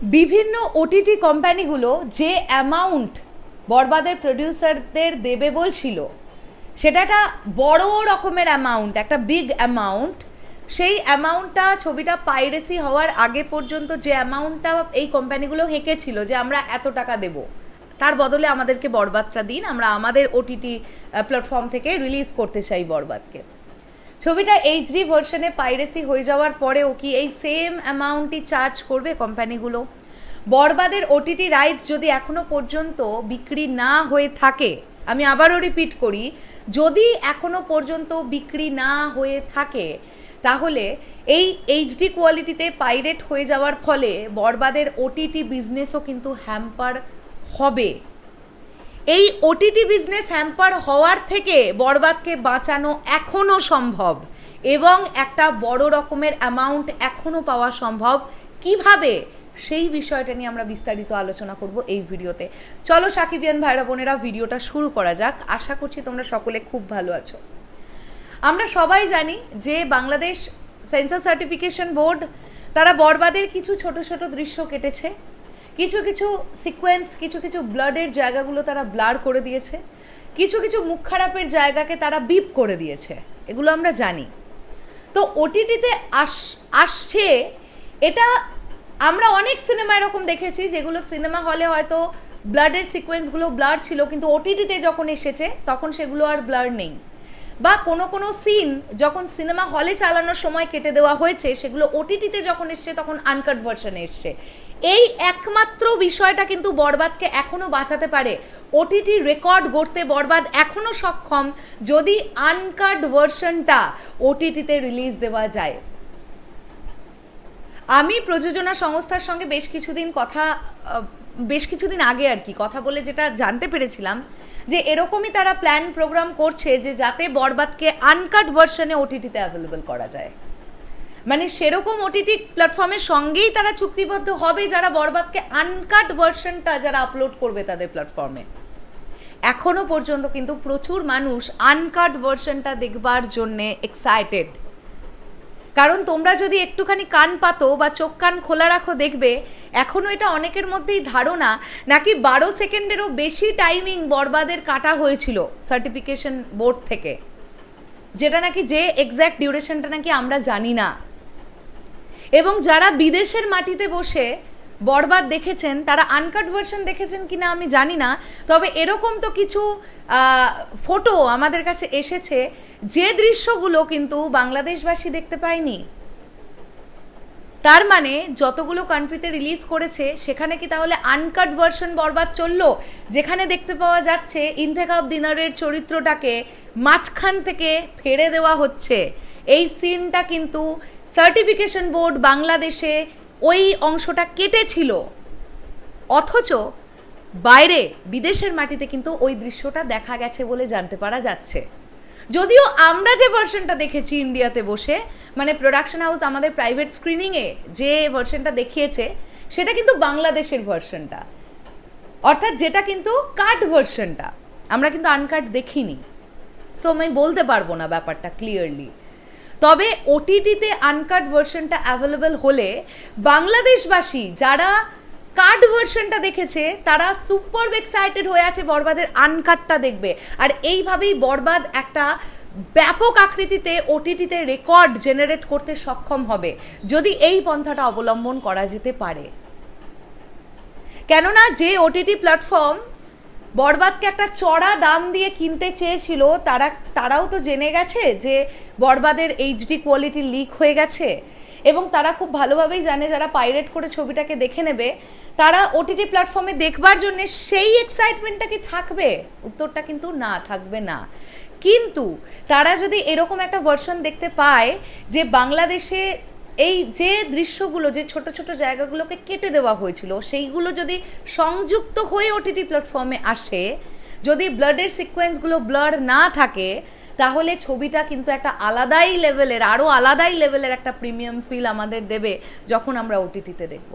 বিভিন্ন ওটিটি কোম্পানিগুলো যে অ্যামাউন্ট বরবাদের প্রডিউসারদের দেবে বলছিল সেটা একটা বড় রকমের অ্যামাউন্ট একটা বিগ অ্যামাউন্ট সেই অ্যামাউন্টটা ছবিটা পাইরেসি হওয়ার আগে পর্যন্ত যে অ্যামাউন্টটা এই কোম্পানিগুলো হেঁকেছিল যে আমরা এত টাকা দেব, তার বদলে আমাদেরকে বরবাদটা দিন, আমরা আমাদের ওটিটি প্ল্যাটফর্ম থেকে রিলিজ করতে চাই বরবাদকে। ছবিটা এইচডি ভার্সনে পাইরেসি হয়ে যাওয়ার পরেও কি এই সেম অ্যামাউন্টই চার্জ করবে কোম্পানিগুলো বরবাদের ওটিটি রাইটস যদি এখনও পর্যন্ত বিক্রি না হয়ে থাকে, আমি আবারও রিপিট করি, যদি এখনও পর্যন্ত বিক্রি না হয়ে থাকে, তাহলে এই এইচডি কোয়ালিটিতে পাইরেট হয়ে যাওয়ার ফলে বরবাদের ওটিটি বিজনেসও কিন্তু হ্যাম্পার হবে। এই ওটিটি বিজনেস হ্যাম্পার হওয়ার থেকে বরবাদকে বাঁচানো এখনও সম্ভব এবং একটা বড় রকমের অ্যামাউন্ট এখনও পাওয়া সম্ভব কীভাবে? সেই বিষয়টা নিয়ে আমরা বিস্তারিত আলোচনা করব এই ভিডিওতে। চলো সাকিবিয়ান ভাইরা বোনেরা, ভিডিওটা শুরু করা যাক। আশা করছি তোমরা সকলে খুব ভালো আছো। আমরা সবাই জানি যে বাংলাদেশ সেন্সার সার্টিফিকেশন বোর্ড তারা বরবাদের কিছু ছোট ছোট দৃশ্য কেটেছে। কিছু কিছু সিকোয়েন্স কিছু কিছু ব্লাডের জায়গাগুলো তারা ব্লার করে দিয়েছে, কিছু কিছু মুখ খারাপের জায়গাকে তারা বিপ করে দিয়েছে, এগুলো আমরা জানি। তো ওটিটিতে আস, আসছে, এটা আমরা অনেক সিনেমা এরকম দেখেছি, যেগুলো সিনেমা হলে হয়তো ব্লাডের সিকোয়েন্সগুলো ব্লার ছিল, কিন্তু ওটিটিতে যখন এসেছে, তখন সেগুলো আর ব্লার নেই। বা কোনো কোনো সিন যখন সিনেমা হলে চালানোর সময় কেটে দেওয়া হয়েছে, সেগুলো ওটিটিতে যখন এসছে, তখন আনকাট ভার্সনে এসছে। এই একমাত্র বিষয়টা কিন্তু বরবাদকে এখনও বাঁচাতে পারে। ওটিটি রেকর্ড গড়তে বরবাদ এখনও সক্ষম যদি আনকাট ভার্সনটা ওটিটিতে রিলিজ দেওয়া যায়। আমি প্রযোজনা সংস্থার সঙ্গে বেশ কিছুদিন কথা বেশ কিছুদিন আগে আর কি কথা বলে যেটা জানতে পেরেছিলাম যে এরকমই তারা প্ল্যান প্রোগ্রাম করছে যে যাতে বরবাদকে আনকাট ভার্সনে ওটিটিতে অ্যাভেলেবল করা যায়। মানে সেরকম ওটিটি প্ল্যাটফর্মের সঙ্গেই তারা চুক্তিবদ্ধ হবে যারা বরবাদকে আনকাট ভার্সনটা যারা আপলোড করবে তাদের প্ল্যাটফর্মে এখনও পর্যন্ত কিন্তু প্রচুর মানুষ আনকাট ভার্সনটা দেখবার জন্যে এক্সাইটেড কারণ তোমরা যদি একটুখানি কান পাতো বা চোখ কান খোলা রাখো দেখবে এখনও এটা অনেকের মধ্যেই ধারণা, নাকি বারো সেকেন্ডেরও বেশি টাইমিং বরবাদের কাটা হয়েছিল সার্টিফিকেশন বোর্ড থেকে। যেটা নাকি যে এক্স্যাক্ট ডিউরেশনটা নাকি আমরা জানি না। এবং যারা বিদেশের মাটিতে বসে বরবাদ দেখেছেন, তারা আনকাট ভার্সন দেখেছেন কিনা আমি জানি না। তবে এরকম তো কিছু ফটো আমাদের কাছে এসেছে, যে দৃশ্যগুলো কিন্তু বাংলাদেশবাসী দেখতে পায়নি। তার মানে যতগুলো কান্ট্রিতে রিলিজ করেছে, সেখানে কি তাহলে আনকাট ভার্সন বরবাদ চলল? যেখানে দেখতে পাওয়া যাচ্ছে ইন্তেকাব দিনারের চরিত্রটাকে মাঝখান থেকে ফেড়ে দেওয়া হচ্ছে। এই সিনটা কিন্তু সার্টিফিকেশন বোর্ড বাংলাদেশে ওই অংশটা কেটেছিল। অথচ বাইরে, বিদেশের মাটিতে কিন্তু ওই দৃশ্যটা দেখা গেছে বলে জানতে পারা যাচ্ছে। যদিও আমরা যে ভার্সনটা দেখেছি ইন্ডিয়াতে বসে মানে প্রোডাকশন হাউস আমাদের প্রাইভেট স্ক্রিনিংয়ে যে ভার্সনটা দেখিয়েছে, সেটা কিন্তু বাংলাদেশের ভার্সনটা অর্থাৎ যেটা কিন্তু কাট ভার্সনটা আমরা কিন্তু আনকাট দেখিনি। সো আমি বলতে পারব না ব্যাপারটা ক্লিয়ারলি তবে ওটিটিতে আনকাট ভার্সনটা অ্যাভেলেবেল হলে বাংলাদেশবাসী যারা কাট ভার্সনটা দেখেছে, তারা সুপার এক্সাইটেড হয়ে আছে বরবাদের আনকাটটা দেখবে। আর এইভাবেই বরবাদ একটা ব্যাপক আকৃতিতে ওটিটিতে রেকর্ড জেনারেট করতে সক্ষম হবে, যদি এই পন্থাটা অবলম্বন করা যেতে পারে। কেননা যে ওটিটি প্ল্যাটফর্ম বরবাদকে একটা চড়া দাম দিয়ে কিনতে চেয়েছিল, তারা, তারাও তো জেনে গেছে যে বরবাদের এইচডি কোয়ালিটি লিক হয়ে গেছে। এবং তারা খুব ভালোভাবেই জানে, যারা পাইরেট করে ছবিটাকে দেখে নেবে, তারা ওটিটি প্ল্যাটফর্মে দেখবার জন্য সেই এক্সাইটমেন্টটা কি থাকবে? উত্তরটা কিন্তু না, থাকবে না। কিন্তু তারা যদি এরকম একটা ভার্সন দেখতে পায় যে বাংলাদেশে এই যে দৃশ্যগুলো, যে ছোট ছোট জায়গাগুলোকে কেটে দেওয়া হয়েছিল, সেইগুলো যদি সংযুক্ত হয়ে ওটিটি প্ল্যাটফর্মে আসে, যদি ব্লাডের সিকোয়েন্সগুলো ব্লার না থাকে, তাহলে ছবিটা কিন্তু একটা আলাদাই লেভেলের আরও আলাদাই লেভেলের একটা প্রিমিয়াম ফিল আমাদের দেবে যখন আমরা ওটিটিতে দেখব।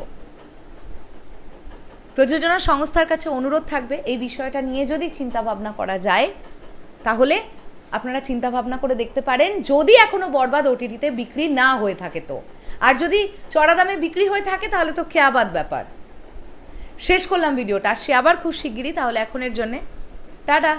প্রযোজনা সংস্থার কাছে অনুরোধ থাকবে, এই বিষয়টা নিয়ে যদি চিন্তা ভাবনা করা যায়, তাহলে আপনারা চিন্তা ভাবনা করে দেখতে পারেন, যদি এখনও বরবাদ ওটিটিতে বিক্রি না হয়ে থাকে তো। আর যদি চড়া দামে বিক্রি হয়ে থাকে, তাহলে তো খেয়াবাদ ব্যাপার। শেষ করলাম ভিডিওটা। আসছি আবার খুব শিগগিরই, তাহলে এখনের জন্যে। টাটা।